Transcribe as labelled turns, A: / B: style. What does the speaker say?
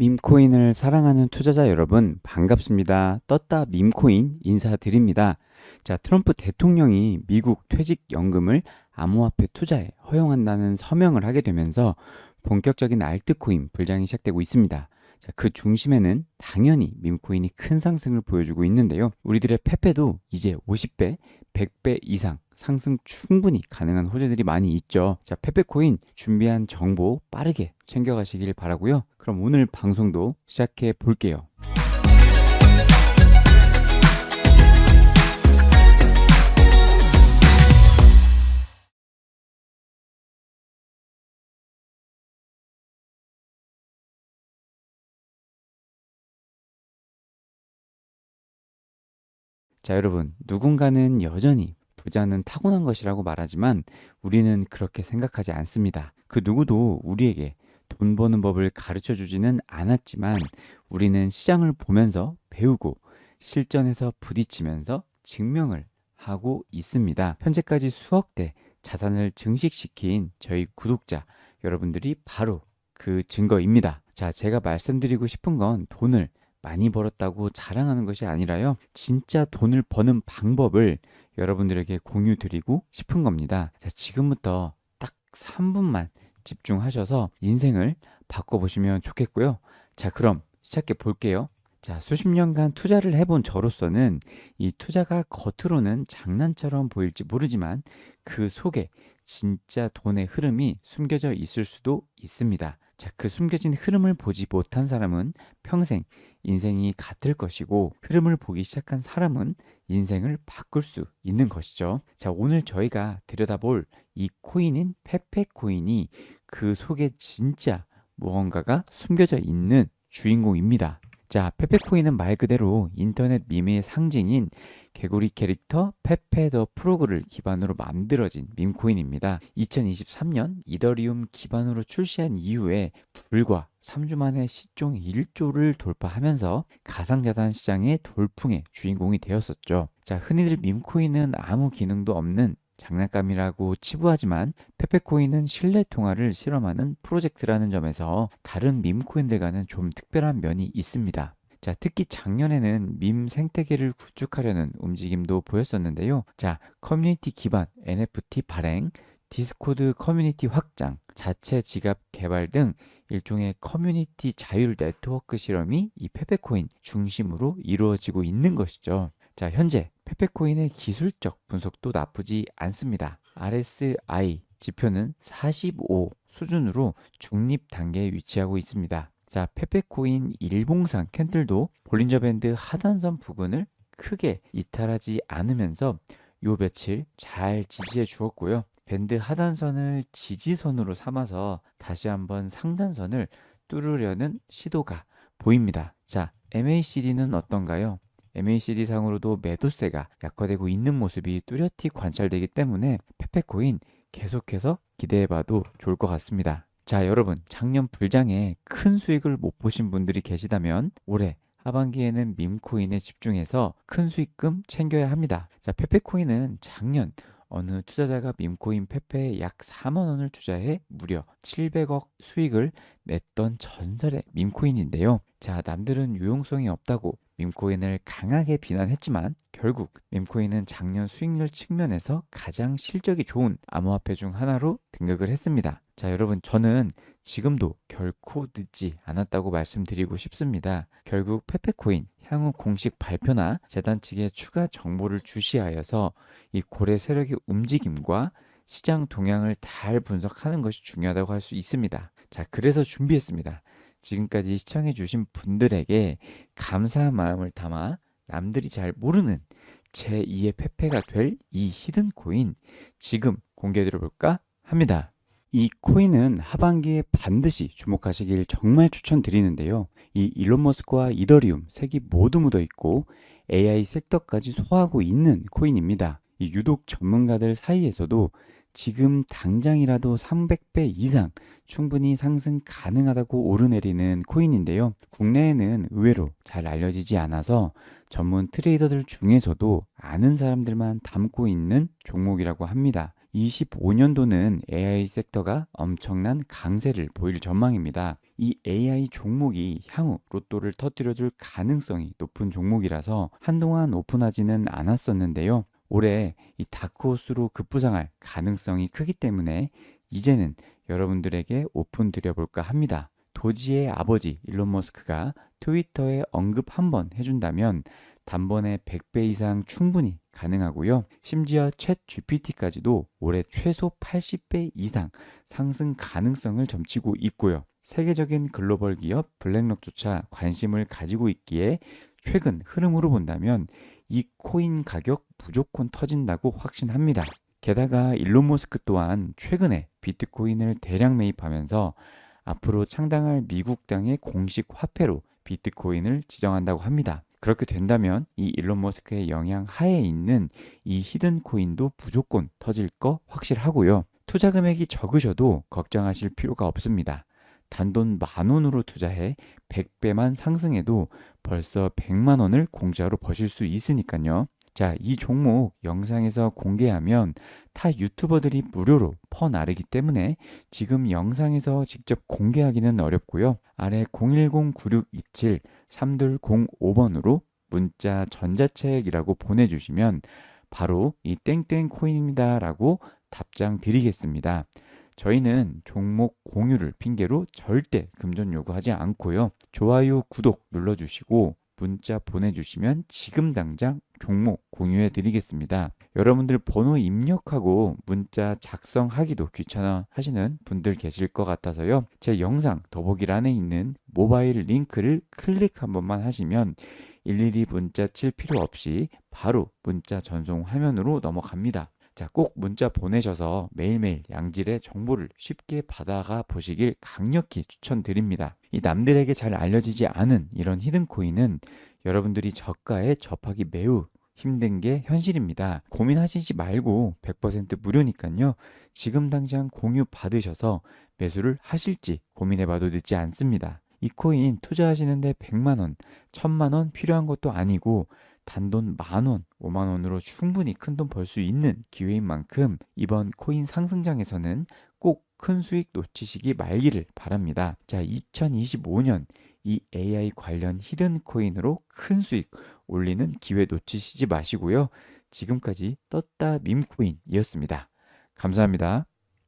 A: 밈코인을 사랑하는 투자자 여러분 반갑습니다. 떴다 밈코인 인사드립니다. 자, 트럼프 대통령이 미국 퇴직연금을 암호화폐 투자에 허용한다는 서명을 하게 되면서 본격적인 알트코인 불장이 시작되고 있습니다. 자, 그 중심에는 당연히 밈코인이 큰 상승을 보여주고 있는데요. 우리들의 페페도 이제 50배, 100배 이상 상승 충분히 가능한 호재들이 많이 있죠. 자, 페페코인 준비한 정보 빠르게 챙겨가시길 바라고요. 그럼 오늘 방송도 시작해 볼게요. 자, 여러분, 누군가는 여전히 부자는 타고난 것이라고 말하지만 우리는 그렇게 생각하지 않습니다. 그 누구도 우리에게 돈 버는 법을 가르쳐 주지는 않았지만 우리는 시장을 보면서 배우고 실전에서 부딪히면서 증명을 하고 있습니다. 현재까지 수억 대 자산을 증식시킨 저희 구독자 여러분들이 바로 그 증거입니다. 자, 제가 말씀드리고 싶은 건 돈을 많이 벌었다고 자랑하는 것이 아니라요. 진짜 돈을 버는 방법을 여러분들에게 공유 드리고 싶은 겁니다. 자, 지금부터 딱 3분만 집중하셔서 인생을 바꿔보시면 좋겠고요. 자, 그럼 시작해 볼게요. 자, 수십 년간 투자를 해본 저로서는 이 투자가 겉으로는 장난처럼 보일지 모르지만 그 속에 진짜 돈의 흐름이 숨겨져 있을 수도 있습니다. 자, 그 숨겨진 흐름을 보지 못한 사람은 평생 인생이 같을 것이고 흐름을 보기 시작한 사람은 인생을 바꿀 수 있는 것이죠. 자, 오늘 저희가 들여다볼 이 코인인 페페 코인이 그 속에 진짜 무언가가 숨겨져 있는 주인공입니다. 자, 페페코인은 말 그대로 인터넷 밈의 상징인 개구리 캐릭터 페페 더 프로그를 기반으로 만들어진 밈코인입니다. 2023년 이더리움 기반으로 출시한 이후에 불과 3주 만에 시총 1조를 돌파하면서 가상자산 시장의 돌풍의 주인공이 되었었죠. 자, 흔히들 밈코인은 아무 기능도 없는 장난감이라고 치부하지만 페페코인은 실내 통화를 실험하는 프로젝트라는 점에서 다른 밈코인들과는 좀 특별한 면이 있습니다. 자, 특히 작년에는 밈 생태계를 구축하려는 움직임도 보였었는데요. 자, 커뮤니티 기반 NFT 발행, 디스코드 커뮤니티 확장, 자체 지갑 개발 등 일종의 커뮤니티 자율 네트워크 실험이 이 페페코인 중심으로 이루어지고 있는 것이죠. 자, 현재 페페코인의 기술적 분석도 나쁘지 않습니다. RSI 지표는 45 수준으로 중립 단계에 위치하고 있습니다. 자, 페페코인 일봉상 캔들도 볼린저 밴드 하단선 부근을 크게 이탈하지 않으면서 요 며칠 잘 지지해 주었고요. 밴드 하단선을 지지선으로 삼아서 다시 한번 상단선을 뚫으려는 시도가 보입니다. 자, MACD는 어떤가요? MACD 상으로도 매도세가 약화되고 있는 모습이 뚜렷이 관찰되기 때문에 페페코인 계속해서 기대해봐도 좋을 것 같습니다. 자, 여러분, 작년 불장에 큰 수익을 못 보신 분들이 계시다면 올해 하반기에는 밈코인에 집중해서 큰 수익금 챙겨야 합니다. 자, 페페코인은 작년 어느 투자자가 밈코인 페페에 약 4만 원을 투자해 무려 700억 수익을 냈던 전설의 밈코인인데요. 자, 남들은 유용성이 없다고 밈코인을 강하게 비난했지만 결국 밈코인은 작년 수익률 측면에서 가장 실적이 좋은 암호화폐 중 하나로 등극을 했습니다. 자, 여러분, 저는 지금도 결코 늦지 않았다고 말씀드리고 싶습니다. 결국 페페코인 향후 공식 발표나 재단 측의 추가 정보를 주시하여서 이 고래 세력의 움직임과 시장 동향을 잘 분석하는 것이 중요하다고 할 수 있습니다. 자, 그래서 준비했습니다. 지금까지 시청해주신 분들에게 감사한 마음을 담아 남들이 잘 모르는 제2의 페페가 될 이 히든 코인 지금 공개 드려볼까 합니다. 이 코인은 하반기에 반드시 주목하시길 정말 추천드리는데요. 이 일론 머스크와 이더리움 색이 모두 묻어 있고 AI 섹터까지 소화하고 있는 코인입니다. 이 유독 전문가들 사이에서도 지금 당장이라도 300배 이상 충분히 상승 가능하다고 오르내리는 코인인데요. 국내에는 의외로 잘 알려지지 않아서 전문 트레이더들 중에서도 아는 사람들만 담고 있는 종목이라고 합니다. 25년도는 AI 섹터가 엄청난 강세를 보일 전망입니다. 이 AI 종목이 향후 로또를 터뜨려줄 가능성이 높은 종목이라서 한동안 오픈하지는 않았었는데요. 올해 이 다크호스로 급부상할 가능성이 크기 때문에 이제는 여러분들에게 오픈 드려볼까 합니다. 도지의 아버지 일론 머스크가 트위터에 언급 한번 해준다면 단번에 100배 이상 충분히 가능하고요. 심지어 챗 GPT까지도 올해 최소 80배 이상 상승 가능성을 점치고 있고요. 세계적인 글로벌 기업 블랙록조차 관심을 가지고 있기에 최근 흐름으로 본다면 이 코인 가격 무조건 터진다고 확신합니다. 게다가 일론 머스크 또한 최근에 비트코인을 대량 매입하면서 앞으로 창당할 미국 땅의 공식 화폐로 비트코인을 지정한다고 합니다. 그렇게 된다면 이 일론 머스크의 영향 하에 있는 이 히든 코인도 무조건 터질 거 확실하고요. 투자 금액이 적으셔도 걱정하실 필요가 없습니다. 단돈 만 원으로 투자해 100배만 상승해도 벌써 100만 원을 공짜로 버실 수 있으니까요. 자, 이 종목 영상에서 공개하면 타 유튜버들이 무료로 퍼나르기 때문에 지금 영상에서 직접 공개하기는 어렵고요. 아래 010-9627-3205번으로 문자 전자책이라고 보내주시면 바로 이 땡땡 코인입니다 라고 답장 드리겠습니다. 저희는 종목 공유를 핑계로 절대 금전 요구하지 않고요. 좋아요, 구독 눌러주시고 문자 보내주시면 지금 당장 종목 공유해 드리겠습니다. 여러분들 번호 입력하고 문자 작성하기도 귀찮아 하시는 분들 계실 것 같아서요. 제 영상 더보기란에 있는 모바일 링크를 클릭 한 번만 하시면 일일이 문자 칠 필요 없이 바로 문자 전송 화면으로 넘어갑니다. 자, 꼭 문자 보내셔서 매일매일 양질의 정보를 쉽게 받아가 보시길 강력히 추천드립니다. 이 남들에게 잘 알려지지 않은 이런 히든코인은 여러분들이 저가에 접하기 매우 힘든 게 현실입니다. 고민하시지 말고 100% 무료니까요. 지금 당장 공유 받으셔서 매수를 하실지 고민해봐도 늦지 않습니다. 이 코인 투자하시는데 100만원, 1000만원 필요한 것도 아니고 단돈 만원, 5만원으로 충분히 큰 돈 벌 수 있는 기회인 만큼 이번 코인 상승장에서는 꼭 큰 수익 놓치시기 말기를 바랍니다. 자, 2025년 이 AI 관련 히든 코인으로 큰 수익 올리는 기회 놓치시지 마시고요. 지금까지 떴다 밈코인이었습니다. 감사합니다.